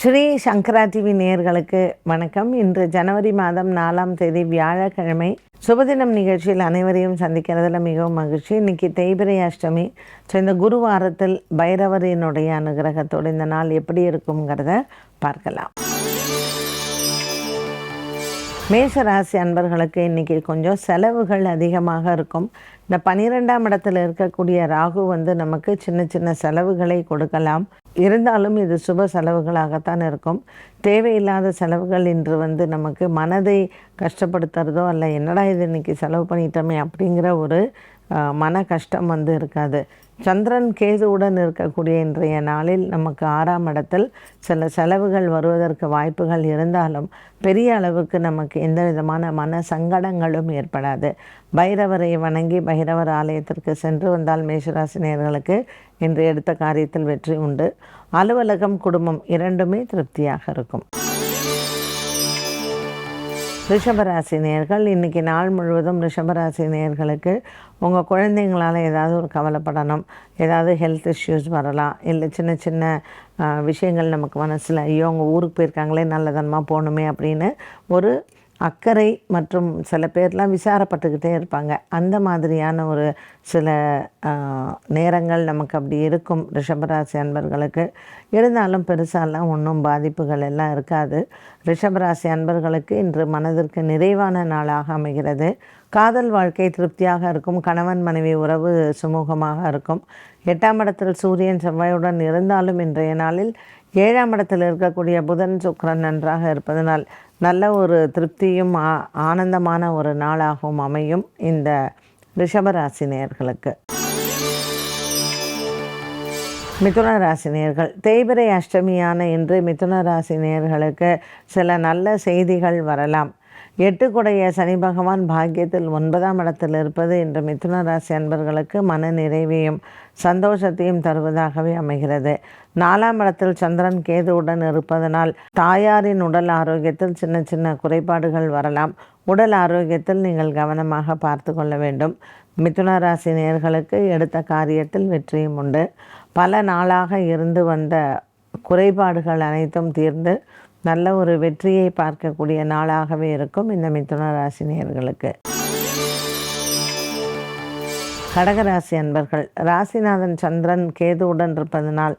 ஸ்ரீ சங்கரா TV நேயர்களுக்கு வணக்கம். இன்று ஜனவரி மாதம் நாலாம் தேதி வியாழக்கிழமை சுபதினம் நிகழ்ச்சியில் அனைவரையும் சந்திக்கிறதுல மிகவும் மகிழ்ச்சி. இன்றைக்கி தேய்பிரை அஷ்டமி. ஸோ இந்த குரு வாரத்தில் பைரவரினுடைய அனுகிரகத்தோடு இந்த நாள் எப்படி இருக்குங்கிறத பார்க்கலாம். மேஷராசி அன்பர்களுக்கு இன்றைக்கி கொஞ்சம் செலவுகள் அதிகமாக இருக்கும். இந்த பன்னிரெண்டாம் இடத்துல இருக்கக்கூடிய ராகு வந்து நமக்கு சின்ன சின்ன செலவுகளை கொடுக்கலாம். இருந்தாலும் இது சுப செலவுகளாகத்தான் இருக்கும். தேவையில்லாத செலவுகள் இன்று வந்து நமக்கு மனதை கஷ்டப்படுத்துறதோ அல்ல என்னடா இது இன்னைக்கு செலவு பண்ணிட்டோமே அப்படிங்கிற ஒரு மன கஷ்டம் வந்து இருக்காது. சந்திரன் கேதுவுடன் இருக்கக்கூடிய இன்றைய நாளில் நமக்கு ஆறாம் இடத்தில் சில செலவுகள் வருவதற்கு வாய்ப்புகள் இருந்தாலும் பெரிய அளவுக்கு நமக்கு எந்த விதமான மன சங்கடங்களும் ஏற்படாது. பைரவரை வணங்கி பைரவர் ஆலயத்திற்கு சென்று வந்தால் மேஷராசினியர்களுக்கு இன்று எடுத்த காரியத்தில் வெற்றி உண்டு. அலுவலகம் குடும்பம் இரண்டுமே திருப்தியாக இருக்கும். ரிஷபராசி நேர்கள் இன்றைக்கி நாள் முழுவதும் ரிஷபராசி நேர்களுக்கு உங்கள் குழந்தைங்களால் ஏதாவது ஒரு கவலைப்படணும் ஏதாவது ஹெல்த் இஷ்யூஸ் வரலாம் இல்லை சின்ன சின்ன விஷயங்கள் நமக்கு மனசில் ஐயோ அவங்க ஊருக்கு போயிருக்காங்களே நல்லதனமாக போகணுமே அப்படின்னு ஒரு அக்கறை மற்றும் சில பேர்லாம் விசாரப்பட்டுக்கிட்டே இருப்பாங்க. அந்த மாதிரியான ஒரு சில நேரங்கள் நமக்கு அப்படி இருக்கும். ரிஷபராசி அன்பர்களுக்கு இருந்தாலும் பெருசாலாம் ஒன்றும் பாதிப்புகள் எல்லாம் இருக்காது. ரிஷபராசி அன்பர்களுக்கு இன்று மனதிற்கு நிறைவான நாளாக அமைகிறது. காதல் வாழ்க்கை திருப்தியாக இருக்கும். கணவன் மனைவி உறவு சுமூகமாக இருக்கும். எட்டாம் இடத்தில் சூரியன் செவ்வாயுடன் இருந்தாலும் இன்றைய நாளில் ஏழாம் இடத்தில் இருக்கக்கூடிய புதன் சுக்கரன் நன்றாக இருப்பதனால் நல்ல ஒரு திருப்தியும் ஆ- ஆனந்தமான ஒரு நாளாகவும் அமையும் இந்த ரிஷபராசி நேர்களுக்கு மிதுன ராசி நேர்கள் தேய்பிரை அஷ்டமியான இன்று மிதுன ராசி நேர்களுக்கு சில நல்ல செய்திகள் வரலாம். எட்டுக்குடைய சனி பகவான் பாக்கியத்தில் ஒன்பதாம் இடத்தில் இருப்பது இன்று மிதுன ராசி அன்பர்களுக்கு மன நிறைவையும் சந்தோஷத்தையும் தருவதாகவே அமைகிறது. நாலாம் இடத்தில் சந்திரன் கேதுவுடன் இருப்பதனால் தாயாரின் உடல் ஆரோக்கியத்தில் சின்ன சின்ன குறைபாடுகள் வரலாம். உடல் ஆரோக்கியத்தில் நீங்கள் கவனமாக பார்த்து கொள்ள வேண்டும். மிதுன ராசி நேர்களுக்கு எடுத்த காரியத்தில் வெற்றியும் உண்டு. பல நாளாக இருந்து வந்த குறைபாடுகள் அனைத்தும் தீர்ந்து நல்ல ஒரு வெற்றியை பார்க்கக்கூடிய நாளாகவே இருக்கும் இந்த மிதுன ராசினியர்களுக்கு கடகராசி அன்பர்கள் ராசிநாதன் சந்திரன் கேதுவுடன் இருப்பதனால்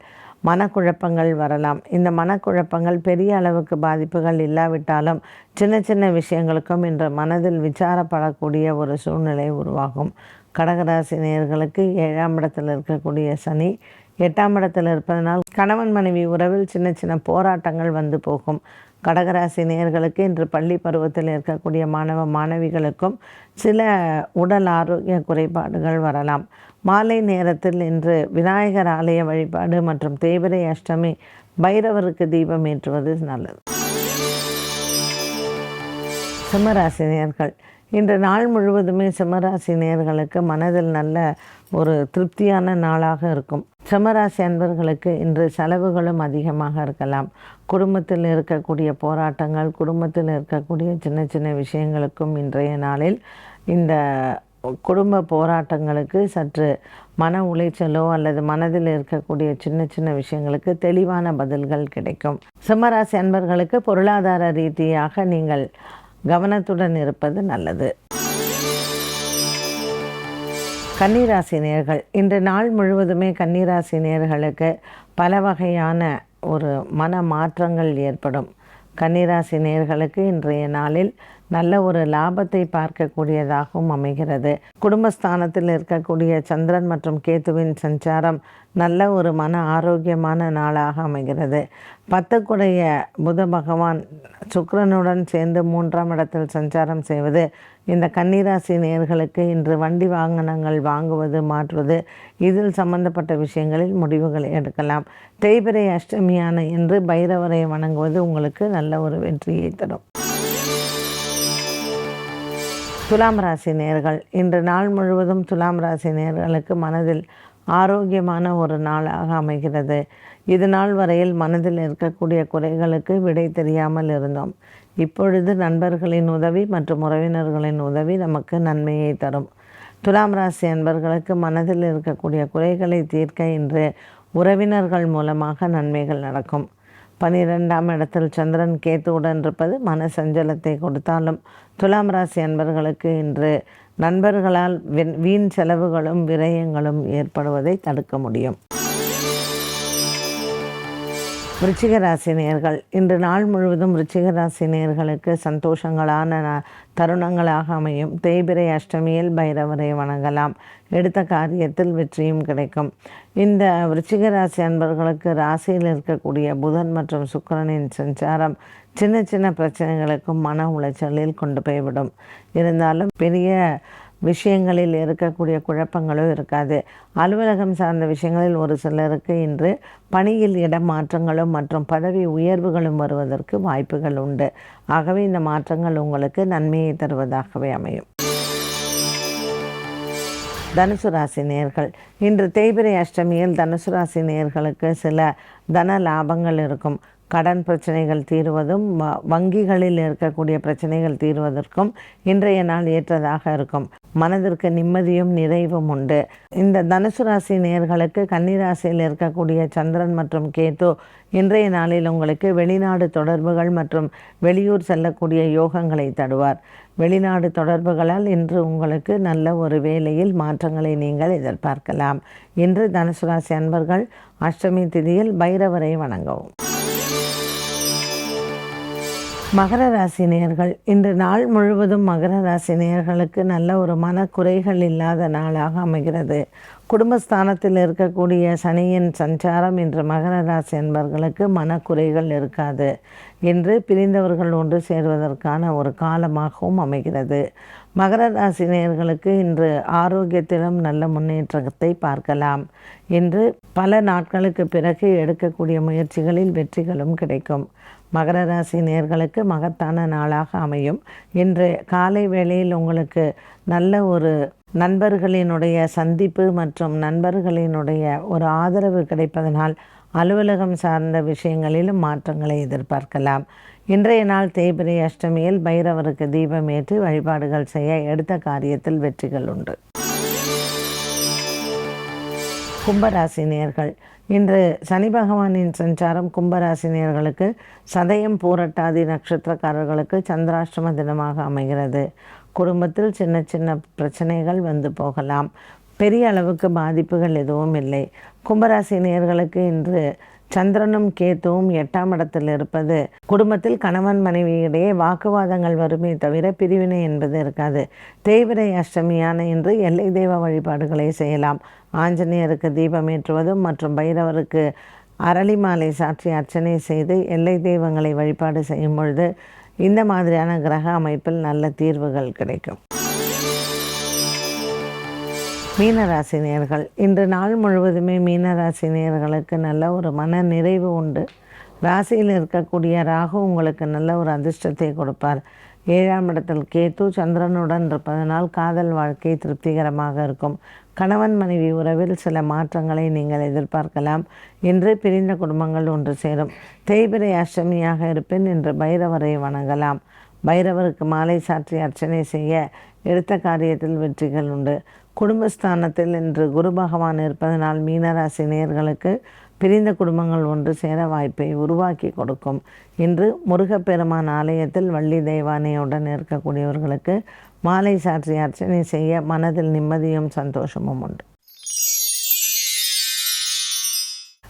மனக்குழப்பங்கள் வரலாம். இந்த மனக்குழப்பங்கள் பெரிய அளவுக்கு பாதிப்புகள் இல்லாவிட்டாலும் சின்ன சின்ன விஷயங்களுக்கும் இன்று மனதில் விசாரப்படக்கூடிய ஒரு சூழ்நிலை உருவாகும். கடகராசி நேர்களுக்கு ஏழாம் இடத்தில் இருக்கக்கூடிய சனி எட்டாம் இடத்தில் இருப்பதனால் கணவன் மனைவி உறவில் சின்ன சின்ன போராட்டங்கள் வந்து போகும். கடகராசி நேர்களுக்கு இன்று பள்ளி பருவத்தில் இருக்கக்கூடிய மாணவ மாணவிகளுக்கும் சில உடல் ஆரோக்கிய குறைபாடுகள் வரலாம். மாலை நேரத்தில் இன்று விநாயகர் ஆலய வழிபாடு மற்றும் தேய்பிரை அஷ்டமி பைரவருக்கு தீபம் ஏற்றுவது நல்லது. சிம்மராசினியர்கள் இன்று நாள் முழுவதுமே சிம்மராசி நேர்களுக்கு மனதில் நல்ல ஒரு திருப்தியான நாளாக இருக்கும். சிம்மராசி அன்பர்களுக்கு இன்று செலவுகளும் அதிகமாக இருக்கலாம். குடும்பத்தில் இருக்கக்கூடிய போராட்டங்கள் குடும்பத்தில் இருக்கக்கூடிய சின்ன சின்ன விஷயங்களுக்கும் இன்றைய நாளில் இந்த குடும்ப போராட்டங்களுக்கு சற்று மன உளைச்சலோ அல்லது மனதில் இருக்கக்கூடிய சின்ன சின்ன விஷயங்களுக்கு தெளிவான பதில்கள் கிடைக்கும். சிம்மராசி அன்பர்களுக்கு பொருளாதார ரீதியாக நீங்கள் கவனத்துடன் இருப்பது நல்லது. கன்னிராசி நேர்கள். இன்று நாள் முழுவதுமே கன்னிராசி நேர்களுக்கு பல வகையான ஒரு மன மாற்றங்கள் ஏற்படும். கன்னிராசி நேர்களுக்கு இன்றைய நாளில் நல்ல ஒரு லாபத்தை பார்க்கக்கூடியதாகவும் அமைகிறது. குடும்பஸ்தானத்தில் இருக்கக்கூடிய சந்திரன் மற்றும் கேத்துவின் சஞ்சாரம் நல்ல ஒரு மன ஆரோக்கியமான நாளாக அமைகிறது. பத்துக்குடைய புத பகவான் சுக்கிரனுடன் சேர்ந்து மூன்றாம் இடத்தில் சஞ்சாரம் செய்வது இந்த கன்னிராசி நேர்களுக்கு இன்று வண்டி வாகனங்கள் வாங்குவது மாற்றுவது இதில் சம்பந்தப்பட்ட விஷயங்களில் முடிவுகளை எடுக்கலாம். தேய்பிரை அஷ்டமியான இன்று பைரவரை வணங்குவது உங்களுக்கு நல்ல ஒரு வெற்றியை தரும். துலாம் ராசி நேர்கள். இன்று நாள் முழுவதும் துலாம் ராசி நேர்களுக்கு மனதில் ஆரோக்கியமான ஒரு நாளாக அமைகிறது. இது நாள் வரையில் மனதில் இருக்கக்கூடிய குறைகளுக்கு விடை தெரியாமல் இருந்தோம். இப்பொழுது நண்பர்களின் உதவி மற்றும் உறவினர்களின் உதவி நமக்கு நன்மையை தரும். துலாம் ராசி அன்பர்களுக்கு மனதில் இருக்கக்கூடிய குறைகளை தீர்க்க இன்று உறவினர்கள் மூலமாக நன்மைகள் நடக்கும். பனிரெண்டாம் இடத்தில் சந்திரன் கேத்துவுடன் இருப்பது மன சஞ்சலத்தை கொடுத்தாலும் துலாம் ராசி அன்பர்களுக்கு இன்று நண்பர்களால் வீண் செலவுகளும் விரயங்களும் ஏற்படுவதை தடுக்க முடியும். விருச்சிக இன்று நாள் முழுவதும் விருச்சிக சந்தோஷங்களான தருணங்களாக அமையும். தேய்பிரை அஷ்டமியில் பைரவரை வணங்கலாம். எடுத்த காரியத்தில் வெற்றியும் கிடைக்கும். இந்த விருச்சிக ராசி அன்பர்களுக்கு ராசியில் இருக்கக்கூடிய புதன் மற்றும் சுக்கரனின் சஞ்சாரம் சின்ன சின்ன பிரச்சனைகளுக்கும் மன உளைச்சலில் கொண்டு போய்விடும். இருந்தாலும் பெரிய விஷயங்களில் இருக்கக்கூடிய குழப்பங்களும் இருக்காது. அலுவலகம் சார்ந்த விஷயங்களில் ஒரு சிலருக்கு இன்று பணியில் இடமாற்றங்களும் மற்றும் பதவி உயர்வுகளும் வருவதற்கு வாய்ப்புகள் உண்டு. ஆகவே இந்த மாற்றங்கள் உங்களுக்கு நன்மையை தருவதாகவே அமையும். தனுசு ராசி நேர்கள். இன்று தேய்பிரை அஷ்டமியில் தனுசு ராசி நேர்களுக்கு சில தன லாபங்கள் இருக்கும். கடன் பிரச்சனைகள் தீர்வதும் வங்கிகளில் இருக்கக்கூடிய பிரச்சனைகள் தீர்வதற்கும் இன்றைய நாள் ஏற்றதாக இருக்கும். மனதிற்கு நிம்மதியும் நிறைவும் உண்டு. இந்த தனுசு ராசி நேர்களுக்கு கன்னிராசியில் இருக்கக்கூடிய சந்திரன் மற்றும் கேத்து இன்றைய நாளில் உங்களுக்கு வெளிநாடு தொடர்புகள் மற்றும் வெளியூர் செல்லக்கூடிய யோகங்களை தடுவார் வெளிநாடு தொடர்புகளால் இன்று உங்களுக்கு நல்ல ஒரு வேலையில் மாற்றங்களை நீங்கள் எதிர்பார்க்கலாம். இன்று தனுசு ராசி அன்பர்கள் அஷ்டமி திதியில் பைரவரை வணங்கவும். மகர ராசி நேயர்கள் இன்று நாள் முழுவதும் மகர ராசி நேயர்களுக்கு நல்ல ஒரு மனக்குறைகள் இல்லாத நாளாக அமைகிறது. குடும்பஸ்தானத்தில் இருக்கக்கூடிய சனியின் சஞ்சாரம் இன்று மகர ராசி என்பவர்களுக்கு மனக்குறைகள் இருக்காது. என்று பிரிந்தவர்கள் ஒன்று சேர்வதற்கான ஒரு காலமாகவும் அமைகிறது. மகர ராசி நேயர்களுக்கு இன்று ஆரோக்கியத்திலும் நல்ல முன்னேற்றத்தை பார்க்கலாம். இன்று பல நாட்களுக்கு பிறகு எடுக்கக்கூடிய முயற்சிகளில் வெற்றிகளும் கிடைக்கும். மகர ராசி நேர்களுக்கு மகத்தான நாளாக அமையும். இன்று காலை வேளையில் உங்களுக்கு நல்ல ஒரு நண்பர்களினுடைய சந்திப்பு மற்றும் நண்பர்களினுடைய ஒரு ஆதரவு கிடைப்பதனால் அலுவலகம் சார்ந்த விஷயங்களிலும் மாற்றங்களை எதிர்பார்க்கலாம். இன்றைய நாள் தேய்பிரை அஷ்டமியில் பைரவருக்கு தீபம் ஏற்றி வழிபாடுகள் செய்ய எடுத்த காரியத்தில் வெற்றிகள் உண்டு. கும்பராசினியர்கள் இன்று சனி பகவானின் சஞ்சாரம் கும்பராசினியர்களுக்கு சதயம் பூரட்டாதி நட்சத்திரக்காரர்களுக்கு சந்திராஷ்டம தினமாக அமைகிறது. குடும்பத்தில் சின்ன சின்ன பிரச்சனைகள் வந்து போகலாம். பெரிய அளவுக்கு பாதிப்புகள் எதுவும் இல்லை. கும்பராசினியர்களுக்கு இன்று சந்திரனும் கேத்துவும் எட்டாம் இடத்தில் இருப்பது. குடும்பத்தில் கணவன் மனைவியிடையே வாக்குவாதங்கள் வருமே தவிர பிரிவினை என்பது இருக்காது. தேய்விரை அஷ்டமியான இன்று எல்லை தெய்வ வழிபாடுகளை செய்யலாம். ஆஞ்சநேயருக்கு தீபம் ஏற்றுவதும் மற்றும் பைரவருக்கு அரளி மாலை சாற்றி அர்ச்சனை செய்து எல்லை தெய்வங்களை வழிபாடு செய்யும் பொழுது இந்த மாதிரியான கிரக அமைப்பில் நல்ல தீர்வுகள் கிடைக்கும். மீனராசி நேர்கள் இன்று நாள் முழுவதுமே மீனராசி நேர்களுக்கு நல்ல ஒரு மன நிறைவு உண்டு. ராசியில் இருக்கக்கூடிய ராகு உங்களுக்கு நல்ல ஒரு அதிர்ஷ்டத்தை கொடுப்பார். ஏழாம் இடத்தில் கேத்து சந்திரனுடன் இருப்பதனால் காதல் வாழ்க்கை திருப்திகரமாக இருக்கும். கணவன் மனைவி உறவில் சில மாற்றங்களை நீங்கள் எதிர்பார்க்கலாம். இன்று பிரிந்த குடும்பங்கள் ஒன்று சேரும். தேய்பிரை அஷ்டமியாக இருப்பின் இன்று பைரவரை வணங்கலாம். பைரவருக்கு மாலை சாற்றி அர்ச்சனை செய்ய எடுத்த காரியத்தில் வெற்றிகள் உண்டு. குடும்பஸ்தானத்தில் இன்று குரு பகவான் இருப்பதனால் மீனராசி நேர்களுக்கு பிரிந்த குடும்பங்கள் ஒன்று சேர வாய்ப்பை உருவாக்கி கொடுக்கும். இன்று முருகப்பெருமான் ஆலயத்தில் வள்ளி தெய்வானையுடன் இருக்கக்கூடியவர்களுக்கு மாலை சாற்றி அர்ச்சனை செய்ய மனதில் நிம்மதியும் சந்தோஷமும் உண்டு.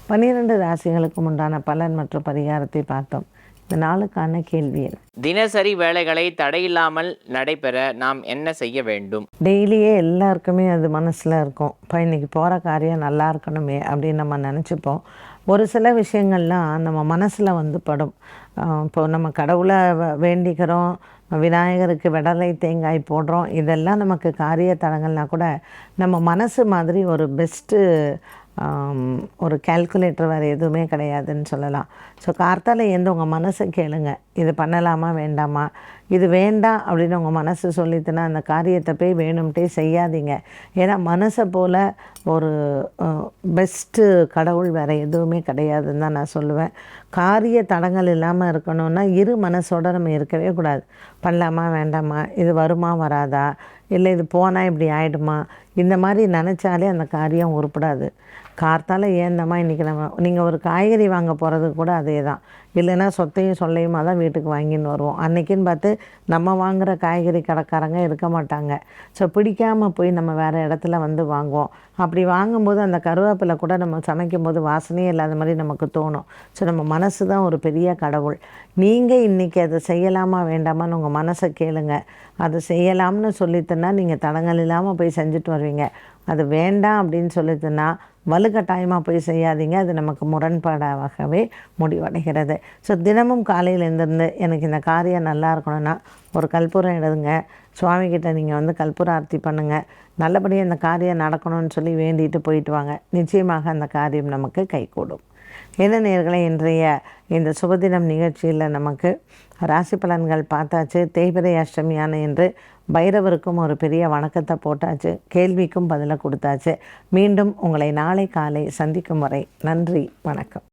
பன்னிரண்டு ராசிகளுக்கும் உண்டான பலன் மற்றும் பரிகாரத்தை பார்த்தோம். இந்த நாளுக்கான கேள்வி தினசரி வேலைகளை தடையில்லாமல் நடைபெற நாம் என்ன செய்ய வேண்டும்? டெய்லியே எல்லாருக்குமே அது மனசில் இருக்கும். இப்போ இன்றைக்கி போகிற காரியம் நல்லா இருக்கணுமே அப்படின்னு நம்ம நினச்சிப்போம். ஒரு சில விஷயங்கள்லாம் நம்ம மனசில் வந்து படும். இப்போ நம்ம கடவுளை வேண்டிக்கிறோம் விநாயகருக்கு விடலை தேங்காய் போடுறோம் இதெல்லாம் நமக்கு காரிய தடங்கள்னால் கூட நம்ம மனசு மாதிரி ஒரு பெஸ்ட்டு ஒரு கேல்குலேட்டர் வேறு எதுவுமே கிடையாதுன்னு சொல்லலாம். ஸோ கார்த்தால எந்த உங்கள் மனசை கேளுங்க. இது பண்ணலாமா வேண்டாமா? இது வேண்டாம் அப்படின்னு உங்கள் மனசு சொல்லிட்டுனா அந்த காரியத்தை போய் வேணும்ட்டே செய்யாதீங்க. ஏன்னா மனசை போல் ஒரு பெஸ்ட்டு கடவுள் வேறு எதுவுமே கிடையாதுன்னு தான் நான் சொல்லுவேன். காரிய தடங்கள் இல்லாமல் இருக்கணும்னா இரு மனசோட நம்ம இருக்கவே கூடாது. பண்ணலாமா வேண்டாமா? இது வருமா வராதா? இல்லை இது போனால் இப்படி ஆகிடுமா இந்த மாதிரி நினச்சாலே அந்த காரியம் உருப்படாது. கார்த்தால் ஏந்தம்மா இன்றைக்கி நம்ம நீங்கள் ஒரு காய்கறி வாங்க போகிறது கூட அதே தான் இல்லைன்னா சொத்தையும் சொல்லையுமா தான் வீட்டுக்கு வாங்கின்னு வருவோம். அன்றைக்கின்னு பார்த்து நம்ம வாங்குகிற காய்கறி கடைக்காரங்க இருக்க மாட்டாங்க. ஸோ பிடிக்காமல் போய் நம்ம வேறு இடத்துல வந்து வாங்குவோம். அப்படி வாங்கும்போது அந்த கருவேப்பிலை கூட நம்ம சமைக்கும் போது வாசனையே இல்லாத மாதிரி நமக்கு தோணும். ஸோ நம்ம மனசு தான் ஒரு பெரிய கடவுள். நீங்கள் இன்றைக்கி அதை செய்யலாமா வேண்டாமான்னு உங்கள் மனசை கேளுங்க. அது செய்யலாம்னு சொல்லிட்டுனா நீங்கள் தடங்கள் இல்லாமல் போய் செஞ்சுட்டு வருவீங்க. அது வேண்டாம் அப்படின்னு சொல்லிட்டுனா வலுக்கட்டாயமாக போய் செய்யாதீங்க. அது நமக்கு முரண்பாடாகவே முடிவடைகிறது. ஸோ தினமும் காலையில் எழுந்திருந்து எனக்கு இந்த காரியம் நல்லா இருக்கணும்னா ஒரு கற்பூரம் எடுங்க. சுவாமிகிட்ட நீங்கள் வந்து கற்பூர ஆர்த்தி பண்ணுங்கள் நல்லபடியாக அந்த காரியம் நடக்கணும்னு சொல்லி வேண்டிட்டு போயிட்டு வாங்க. நிச்சயமாக அந்த காரியம் நமக்கு கைகூடும். என்ன நேர்களை இன்றைய இந்த சுபதினம் நிகழ்ச்சியில் நமக்கு ராசி பலன்கள் பார்த்தாச்சு. தேய்பிரை அஷ்டமியான என்று பைரவருக்கும் ஒரு பெரிய வணக்கத்தை போட்டாச்சு. கேள்விக்கும் பதிலை கொடுத்தாச்சு. மீண்டும் உங்களை நாளை காலை சந்திக்கும் வரை நன்றி வணக்கம்.